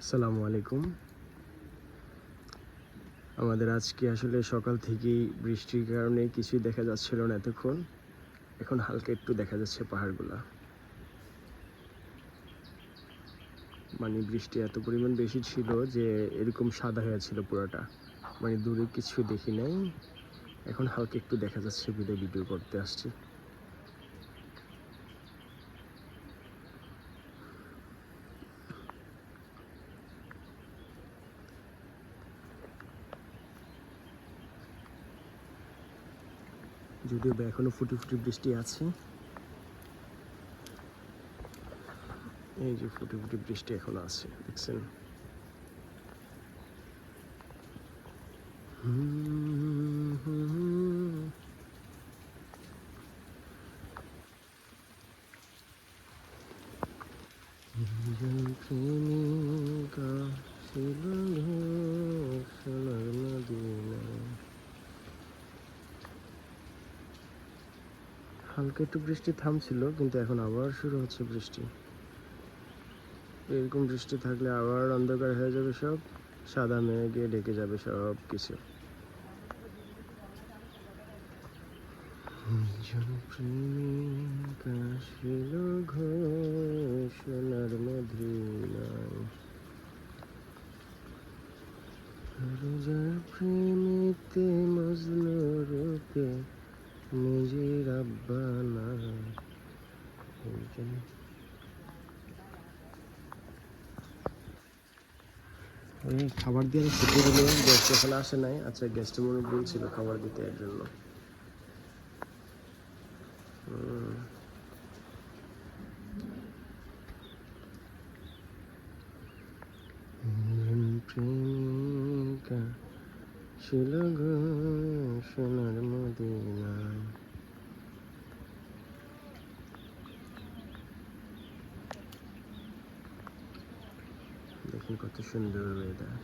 আসসালামু আলাইকুম। আমাদের আজকে আসলে সকাল থেকেই বৃষ্টির কারণে কিছুই দেখা যাচ্ছিল না এতক্ষণ। এখন হালকা একটু দেখা যাচ্ছে পাহাড়গুলা। মানে বৃষ্টি এত পরিমাণ বেশি ছিল যে এরকম সাদা হয়ে ছিল পুরোটা। মানে দূরে কিছু দেখি নাই। এখন হালকা একটু দেখা যাচ্ছে ভিডিও ভিডিও করতে আসছি। যদিও বা এখনও ফুটি ফুটি বৃষ্টি আছে। এই যে ফুটি ফুটি বৃষ্টি এখনও আছে, দেখছেন? প্রেমিকা সোনার মদিনায় হালকা একটু বৃষ্টি থামছিল, কিন্তু এখন আবার শুরু হচ্ছে বৃষ্টি। এরকম বৃষ্টি থাকলে আবার অন্ধকার হয়ে যাবে সব, সাদা মেঘে ঢেকে যাবে সব কিছু ঘোষণার রোজার প্রেমিতে মজনু রূপে নিজের আব্বা না খাবার দিয়ে ছুটি দিল গেস্ট এখানে আসে নাই। আচ্ছা গেস্ট মনে বলছিল খাবার দিতে এর জন্য। প্রেমিকা। ছিল গো সোনার মদিনায়। দেখুন কত সুন্দর ওয়েদার